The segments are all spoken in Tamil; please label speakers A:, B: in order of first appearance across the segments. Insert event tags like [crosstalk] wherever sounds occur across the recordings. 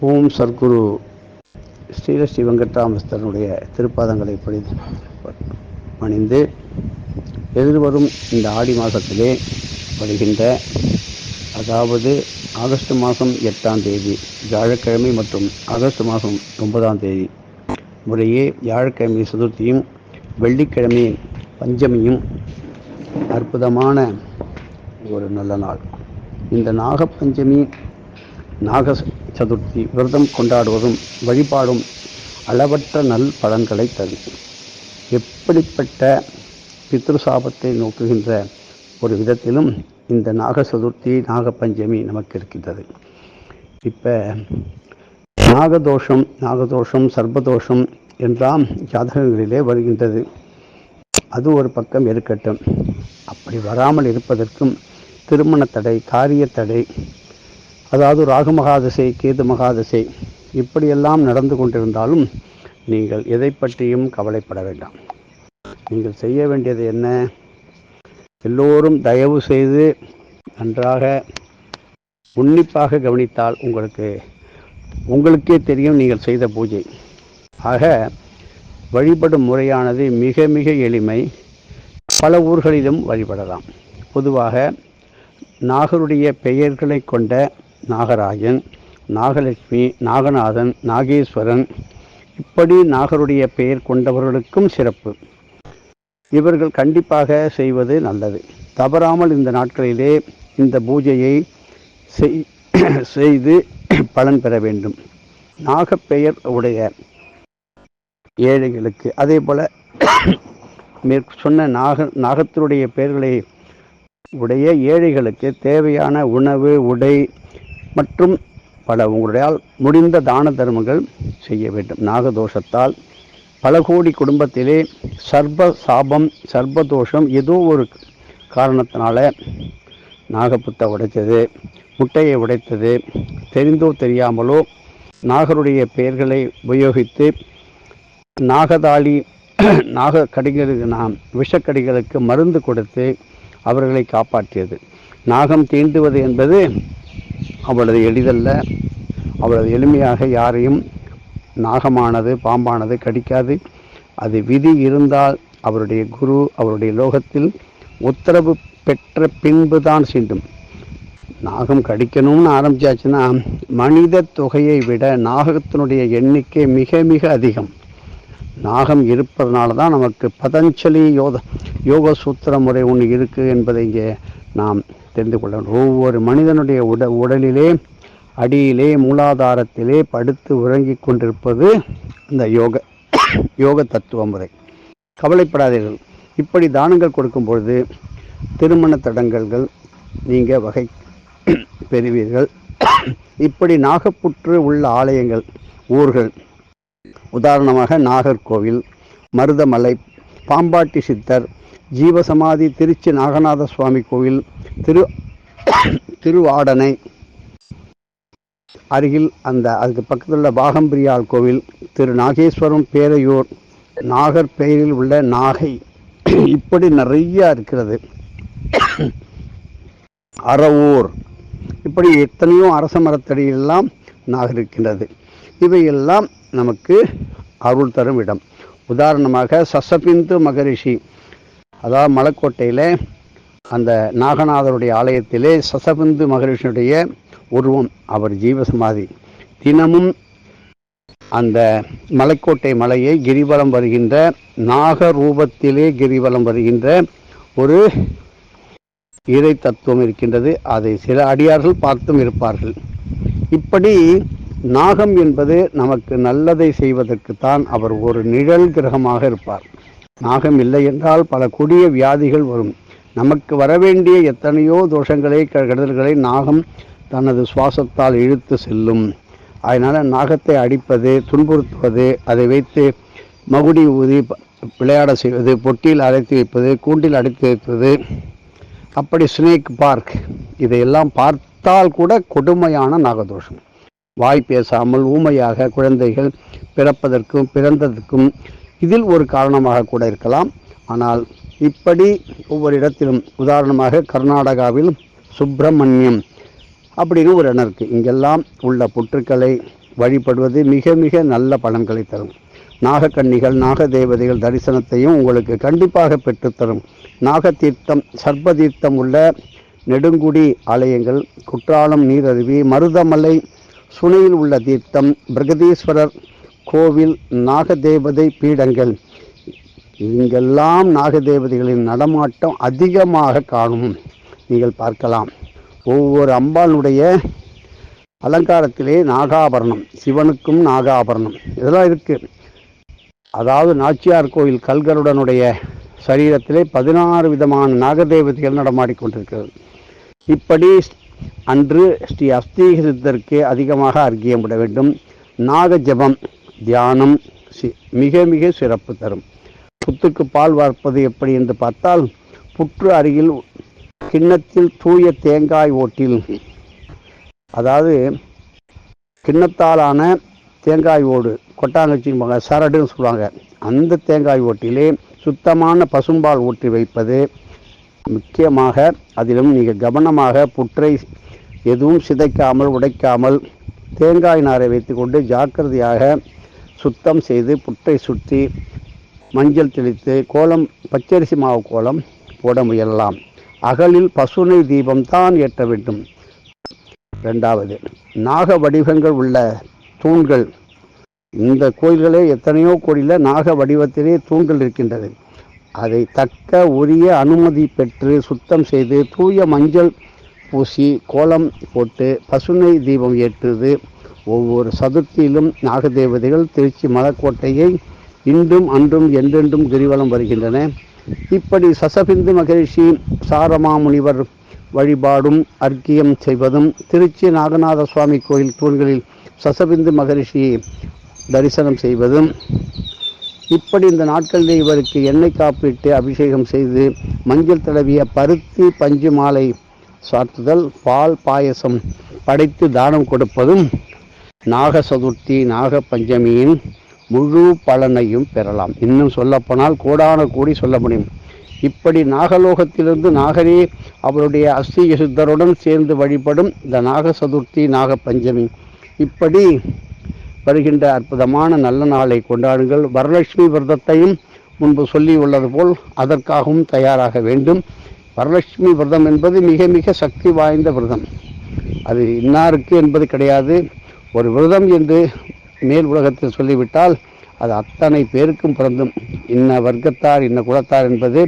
A: ஓம் சர்க்குரு ஸ்ரீலஸ்ரீ வெங்கட்ராமஸ்தனுடைய திருப்பாதங்களை படி பணிந்து எதிர்வரும் இந்த ஆடி மாதத்திலே வருகின்ற அதாவது ஆகஸ்ட் மாதம் எட்டாம் தேதி வியாழக்கிழமை மற்றும் ஆகஸ்ட் மாதம் ஒன்பதாம் தேதி முறையே வியாழக்கிழமை சதுர்த்தியும் வெள்ளிக்கிழமை பஞ்சமியும் அற்புதமான ஒரு நல்ல நாள். இந்த நாகப்பஞ்சமி நாக சதுர்த்தி விரதம் கொண்டாடுவதும் வழிபாடும் அளவற்ற நல் பலன்களை தரும். எப்படிப்பட்ட பித்ருசாபத்தை நோக்குகின்ற ஒரு விதத்திலும் இந்த நாக சதுர்த்தி நாகப்பஞ்சமி நமக்கு இருக்கின்றது இப்போ நாகதோஷம் நாகதோஷம் சர்பதோஷம் என்றாம் ஜாதகங்களிலே வருகின்றது. அது ஒரு பக்கம் இருக்கட்டும். அப்படி வராமல் இருப்பதற்கும் திருமண தடை காரிய தடை அதாவது ராகு மகாதசை கேது மகாதசை இப்படியெல்லாம் நடந்து கொண்டிருந்தாலும் நீங்கள் எதை பற்றியும் கவலைப்பட வேண்டாம். நீங்கள் செய்ய வேண்டியது என்ன? எல்லோரும் தயவு செய்து நன்றாக உன்னிப்பாக கவனித்தால் உங்களுக்கு உங்களுக்கே தெரியும் நீங்கள் செய்த பூஜை. ஆக வழிபடும் முறையானது மிக மிக எளிமை. பல ஊர்களிலும் வழிபடலாம். பொதுவாக நாகருடைய பெயர்களை கொண்ட நாகராஜன் நாகலட்சுமி நாகநாதன் நாகேஸ்வரன். இப்படி நாகருடைய பெயர் கொண்டவர்களுக்கும் சிறப்பு. இவர்கள் கண்டிப்பாக செய்வது நல்லது. தவறாமல் இந்த நாட்களிலே இந்த பூஜையை [clears throat] செய்து பலன் பெற வேண்டும். நாகப்பெயர் உடைய ஏழைகளுக்கு அதே போல் [clears throat] மேற்கு சொன்ன நாக நாகத்தினுடைய பெயர்களை உடைய ஏழைகளுக்கு தேவையான உணவு உடை மற்றும் பல உங்களுடையால் முடிந்த தான தர்மங்கள் செய்ய வேண்டும். நாகதோஷத்தால் பல கோடி குடும்பத்திலே சர்ப சாபம் சர்பதோஷம் ஏதோ ஒரு காரணத்தினால நாகப்புத்தை உடைத்தது முட்டையை உடைத்தது. தெரிந்தோ தெரியாமலோ நாகருடைய பெயர்களை உபயோகித்து நாகதாளி நாக கடிகளுக்கு நாம் விஷக்கடிகளுக்கு மருந்து கொடுத்து அவர்களை காப்பாற்றியது. நாகம் தீண்டுவது என்பது அவ்வளவு எளிதல்ல. அவ்வளவு எளிமையாக யாரையும் நாகமானது பாம்பானது கடிக்காது. அது விதி இருந்தால் அவருடைய குரு அவருடைய லோகத்தில் உத்தரவு பெற்ற பின்பு தான் சீண்டும் நாகம் கடிக்கணும்னு ஆரம்பிச்சாச்சுன்னா மனித தொகையை விட நாகத்தினுடைய எண்ணிக்கை மிக மிக அதிகம். நாகம் இருப்பதனால தான் நமக்கு பதஞ்சலி யோக யோக சூத்திர முறை ஒன்று இருக்குது என்பதை இங்கே நாம் தெரிந்து கொள்ள வேண்டும் ஒவ்வொரு மனிதனுடைய உட உடலிலே அடியிலே மூலாதாரத்திலே படுத்து உறங்கி கொண்டிருப்பது இந்த யோக யோக தத்துவ முறை. கவலைப்படாதீர்கள். இப்படி தானங்கள் கொடுக்கும் பொழுது திருமண தடங்கல்கள் நீங்கள் வகை பெறுவீர்கள். இப்படி நாகப்புற்று உள்ள ஆலயங்கள் ஊர்கள். உதாரணமாக நாகர்கோவில் மருதமலை பாம்பாட்டி சித்தர் ஜீவசமாதி திருச்சி நாகநாத சுவாமி கோவில் திரு திருவாடனை அருகில் அந்த அதுக்கு பக்கத்தில் உள்ள பாகம்பிரியாள் கோவில் திரு நாகேஸ்வரம் பேரையூர் நாகர் பெயரில் உள்ள நாகை இப்படி நிறையா இருக்கிறது. அறவூர் இப்படி எத்தனையோ அரச மரத்தடியெல்லாம் நாகர் இருக்கின்றது. இவையெல்லாம் நமக்கு அருள் தரும் இடம். உதாரணமாக சசபிந்து மகரிஷி அதாவது மலைக்கோட்டையில் அந்த நாகநாதருடைய ஆலயத்திலே சசபிந்து மகரிஷனுடைய உருவம். அவர் ஜீவசமாதி. தினமும் அந்த மலைக்கோட்டை மலையை கிரிவலம் வருகின்ற நாக ரூபத்திலே கிரிவலம் வருகின்ற ஒரு இறை தத்துவம் இருக்கின்றது. அதை சில அடியார்கள் பார்த்தும் இருப்பார்கள். இப்படி நாகம் என்பது நமக்கு நல்லதை செய்வதற்குத்தான் அவர் ஒரு நிழல் கிரகமாக இருப்பார். நாகம் இல்லை என்றால் பல கொடிய வியாதிகள் வரும். நமக்கு வரவேண்டிய எத்தனையோ தோஷங்களை கெடுதல்களை நாகம் தனது சுவாசத்தால் இழுத்து செல்லும். அதனால் நாகத்தை அடிப்பது துன்புறுத்துவது அதை வைத்து மகுடி ஊதி விளையாட செய்வது பொட்டியில் அடைத்து வைப்பது கூண்டில் அடைத்து வைப்பது. அப்படி ஸ்னேக் பார்க் இதையெல்லாம் பார்த்தால் கூட கொடுமையான நாகதோஷம். வாய் பேசாமல் ஊமையாக குழந்தைகள் பிறப்பதற்கும் பிறந்ததற்கும் இதில் ஒரு காரணமாக கூட இருக்கலாம். ஆனால் இப்படி ஒவ்வொரு இடத்திலும் உதாரணமாக கர்நாடகாவில் சுப்பிரமணியம் அப்படின்னு ஒரு இடம் இருக்குது இங்கெல்லாம் உள்ள புற்றுக்களை வழிபடுவது மிக மிக நல்ல பலன்களை தரும். நாகக்கன்னிகள் நாகதேவதைகள் தரிசனத்தையும் உங்களுக்கு கண்டிப்பாக பெற்றுத்தரும். நாகத்தீர்த்தம் சர்ப்பதீர்த்தம் உள்ள நெடுங்குடி ஆலயங்கள் குற்றாலம் நீரருவி மருதமலை சுனையில் உள்ள தீர்த்தம் பிரகதீஸ்வரர் கோவில் நாகதேவதை பீடங்கள் இங்கெல்லாம் நாகதேவதைகளின் நடமாட்டம் அதிகமாக காணும். நீங்கள் பார்க்கலாம். ஒவ்வொரு அம்பாளுடைய அலங்காரத்திலே நாகாபரணம் சிவனுக்கும் நாகாபரணம். இதெல்லாம் இருக்குது அதாவது நாச்சியார் கோயில் கல்கருடனுடைய சரீரத்திலே பதினாறு விதமான நாகதேவதைகள் நடமாடிக்கொண்டிருக்கிறது இப்படி அன்று ஸ்ரீ அஸ்தீக சித்தருக்கு அதிகமாக அர்க்கியம் விட வேண்டும். நாக ஜபம் தியானம் சி- மிக மிக சிறப்பு தரும். புத்துக்கு பால் வார்ப்பது எப்படி என்று பார்த்தால் புற்று அருகில் கிண்ணத்தில் தூய தேங்காய் ஓட்டில். அதாவது கிண்ணத்தாலான தேங்காய் ஓடு கொட்டாங்கச்சிம்பாங்க சரடுன்னு சொல்லுவாங்க. அந்த தேங்காய் ஓட்டிலே சுத்தமான பசும்பால் ஊற்றி வைப்பது முக்கியமாக அதிலும் நீங்கள் கவனமாக புற்றை எதுவும் சிதைக்காமல் உடைக்காமல் தேங்காய் நாரை வைத்துக்கொண்டு ஜாக்கிரதையாக சுத்தம் செய்து புற்றை சுற்றி மஞ்சள் தெளித்து கோலம் பச்சரிசி மாவு கோலம் போட முயலலாம். அகலில் பசுனை தீபம் தான் ஏற்ற வேண்டும். ரெண்டாவது நாக வடிவங்கள் உள்ள தூண்கள். இந்த கோயில்களே எத்தனையோ கோயிலில் நாக வடிவத்திலே தூண்கள் இருக்கின்றது. அதை தக்க உரிய அனுமதி பெற்று சுத்தம் செய்து தூய மஞ்சள் பூசி கோலம் போட்டு பசுனை தீபம் ஏற்றுவது. ஒவ்வொரு சதுர்த்தியிலும் நாகதேவதைகள் திருச்சி மலக்கோட்டையை இன்றும் அன்றும் என்றென்றும் கிரிவலம் வருகின்றன. இப்படி சசபிந்து மகரிஷி சாரமா முனிவர் வழிபாடும் அர்க்கியம் செய்வதும் திருச்சி நாகநாத சுவாமி கோயில் தூண்களில் சசபிந்து மகரிஷியை தரிசனம் செய்வதும் இப்படி இந்த நாட்களிலே இவருக்கு எண்ணெய் காப்பிட்டு அபிஷேகம் செய்து மஞ்சள் தடவிய பருத்தி பஞ்சு மாலை சாத்துதல் பால் பாயசம் படைத்து தானம் கொடுப்பதும் நாக சதுர்த்தி நாக பஞ்சமியின் முழு பலனையும் பெறலாம். இன்னும் சொல்லப்போனால் கோடான கோடி சொல்ல முடியும். இப்படி நாகலோகத்திலிருந்து நாகரே அவருடைய அஸ்தி சித்தருடன் சேர்ந்து வழிபடும் இந்த நாக சதுர்த்தி நாக பஞ்சமி இப்படி வருகின்ற அற்புதமான நல்ல நாளை கொண்டாடுங்கள். வரலட்சுமி விரதத்தையும் முன்பு சொல்லி உள்ளது போல் அதற்காகவும் தயாராக வேண்டும். வரலட்சுமி விரதம் என்பது மிக மிக சக்தி வாய்ந்த விரதம். அது இன்னாருக்கு என்பது கிடையாது. ஒரு விரதம் என்று மேல் உலகத்தில் சொல்லிவிட்டால் அது அத்தனை பேருக்கும் பிறந்தும் இன்ன வர்க்கத்தார் இன்ன குலத்தார் என்பது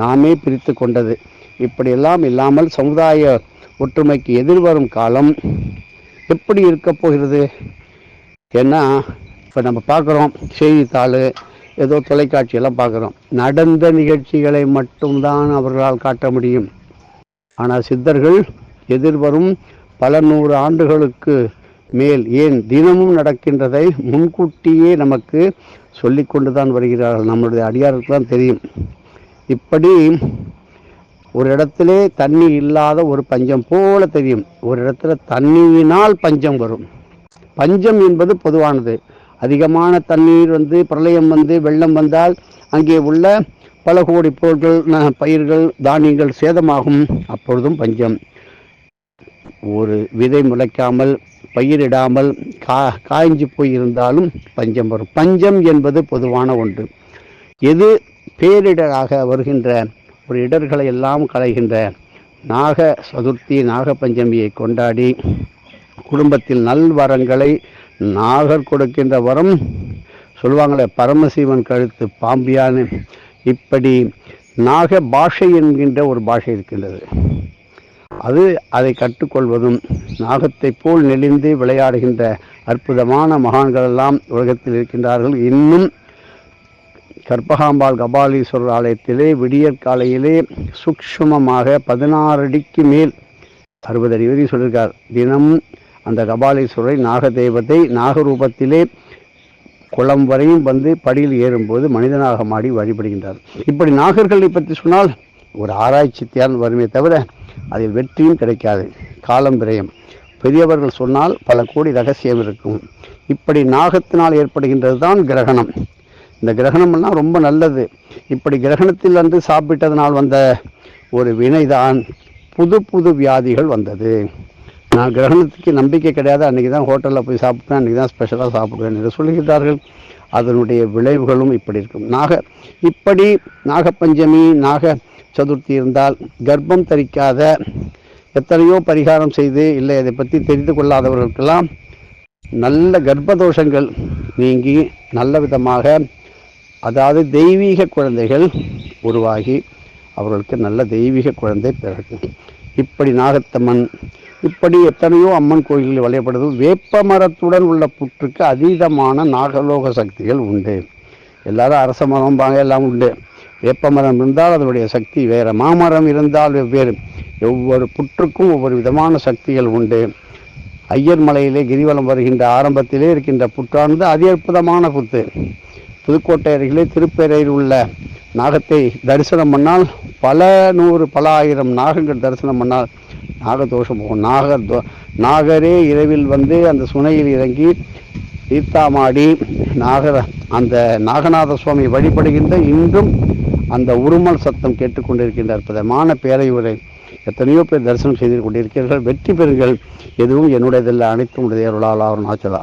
A: நாமே பிரித்து கொண்டது. இப்படியெல்லாம் இல்லாமல் சமுதாய ஒற்றுமைக்கு எதிர்வரும் காலம் எப்படி இருக்க போகிறது? ஏன்னா இப்போ நம்ம பார்க்குறோம் செய்தித்தாள் ஏதோ தொலைக்காட்சியெல்லாம் பார்க்குறோம். நடந்த நிகழ்ச்சிகளை மட்டும்தான் அவர்களால் காட்ட முடியும். ஆனால் சித்தர்கள் எதிர்வரும் பல நூறு ஆண்டுகளுக்கு மேல் ஏன் தினமும் நடக்கின்றதை முன்கூட்டியே நமக்கு சொல்லிக்கொண்டு தான் வருகிறார்கள். நம்மளுடைய அடியாருக்கு தான் தெரியும். இப்படி ஒரு இடத்திலே தண்ணி இல்லாத ஒரு பஞ்சம் போல தெரியும். ஒரு இடத்துல தண்ணியினால் பஞ்சம் வரும். பஞ்சம் என்பது பொதுவானது. அதிகமான தண்ணீர் வந்து பிரளயம் வந்து வெள்ளம் வந்தால் அங்கே உள்ள பல கோடி பொருட்கள் பயிர்கள் தானியங்கள் சேதமாகும். அப்பொழுதும் பஞ்சம். ஒரு விதை முளைக்காமல் பயிரிடாமல் கா காய்ஞ்சு போயிருந்தாலும் பஞ்சம் வரும். பஞ்சம் என்பது பொதுவான ஒன்று. எது பேரிடராக வருகின்ற ஒரு இடர்களை எல்லாம் களைகின்ற நாக சதுர்த்தி நாக பஞ்சமியை கொண்டாடி குடும்பத்தில் நல்வரங்களை நாகர் கொடுக்கின்ற வரம் சொல்லுவாங்களே பரமசிவன் கழுத்து பாம்பியான்னு. இப்படி நாக பாஷை என்கின்ற ஒரு பாஷை இருக்கின்றது. அது அதை கற்றுக்கொள்வதும் நாகத்தைப் போல் நெளிந்து விளையாடுகின்ற அற்புதமான மகான்கள் எல்லாம் உலகத்தில் இருக்கின்றார்கள். இன்னும் கற்பகாம்பாள் கபாலீஸ்வரர் ஆலயத்திலே விடியற் காலையிலே பதினாறு அடிக்கு மேல் அறுபது அடி வரை சொல்லியிருக்கார். தினம் அந்த கபாலீஸ்வரரை நாகதேவத்தை நாகரூபத்திலே குளம் வரையும் வந்து படியில் ஏறும்போது மனிதனாக மாடி வழிபடுகின்றார். இப்படி நாகர்களை பற்றி சொன்னால் ஒரு ஆராய்ச்சி தியான் வருமே தவிர அதில் வெற்றியும் கிடைக்காது. காலம் விரயம். பெரியவர்கள் சொன்னால் பல கோடி ரகசியம் இருக்கும். இப்படி நாகத்தினால் ஏற்படுகின்றது தான் கிரகணம். இந்த கிரகணம்லாம் ரொம்ப நல்லது. இப்படி கிரகணத்தில் வந்து சாப்பிட்டதனால் வந்த ஒரு வினைதான் புது புது வியாதிகள் வந்தது. நான் கிரகணத்துக்கு நம்பிக்கை கிடையாது. அன்றைக்கி தான் ஹோட்டலில் போய் சாப்பிட்டேன். அன்றைக்கி தான் ஸ்பெஷலாக சாப்பிடுவேன் என்று சொல்கிறார்கள் அதனுடைய விளைவுகளும் இப்படி இருக்கும். நாக இப்படி நாகப்பஞ்சமி நாக சதுர்த்தி இருந்தால் கர்ப்பம் தரிக்காத எத்தனையோ பரிகாரம் செய்து இல்லை அதை பற்றி தெரிந்து கொள்ளாதவர்களுக்கெல்லாம் நல்ல கர்ப்பதோஷங்கள் நீங்கி நல்ல விதமாக அதாவது தெய்வீக குழந்தைகள் உருவாகி அவர்களுக்கு நல்ல தெய்வீக குழந்தை பிறக்கும். இப்படி நாகத்தம்மன் இப்படி எத்தனையோ அம்மன் கோயில்களில் வழிபடுது வேப்ப மரத்துடன் உள்ள புற்றுக்கு அதீதமான நாகலோக சக்திகள் உண்டு. எல்லாரும் அரச மரம்பாங்க எல்லாம் உண்டு. வேப்பமரம் இருந்தால் அதனுடைய சக்தி வேறு மாமரம் இருந்தால் வெவ்வேறு. ஒவ்வொரு புற்றுக்கும் ஒவ்வொரு விதமான சக்திகள் உண்டு. ஐயர் மலையிலே கிரிவலம் வருகின்ற ஆரம்பத்திலே இருக்கின்ற புற்றானது அதி அற்புதமான புத்து. புதுக்கோட்டை அருகிலே திருப்பேரையில் உள்ள நாகத்தை தரிசனம் பண்ணால் பல நூறு பல ஆயிரம் நாகங்கள் தரிசனம் பண்ணால் நாகதோஷம் போகும். நாக தோ நாகரே இரவில் வந்து அந்த சுனையில் இறங்கி தீர்த்தாமாடி நாகர அந்த நாகநாத சுவாமி வழிபடுகின்ற இன்றும் அந்த உருமல் சத்தம் கேட்டுக்கொண்டிருக்கின்ற அற்புதமான பேரையுரை எத்தனையோ பேர் தரிசனம் செய்து கொண்டிருக்கிறீர்கள். வெற்றி பெறுங்கள். எதுவும் என்னுடையதில்லை. அனைத்தும் உடைய அருளால் ஆச்சலா